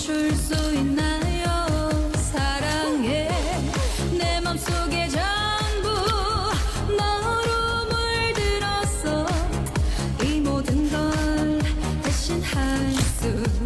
멈출 수 있나요? 사랑해. 내 맘속에 전부 너로 물들었어 이 모든 걸 대신할 수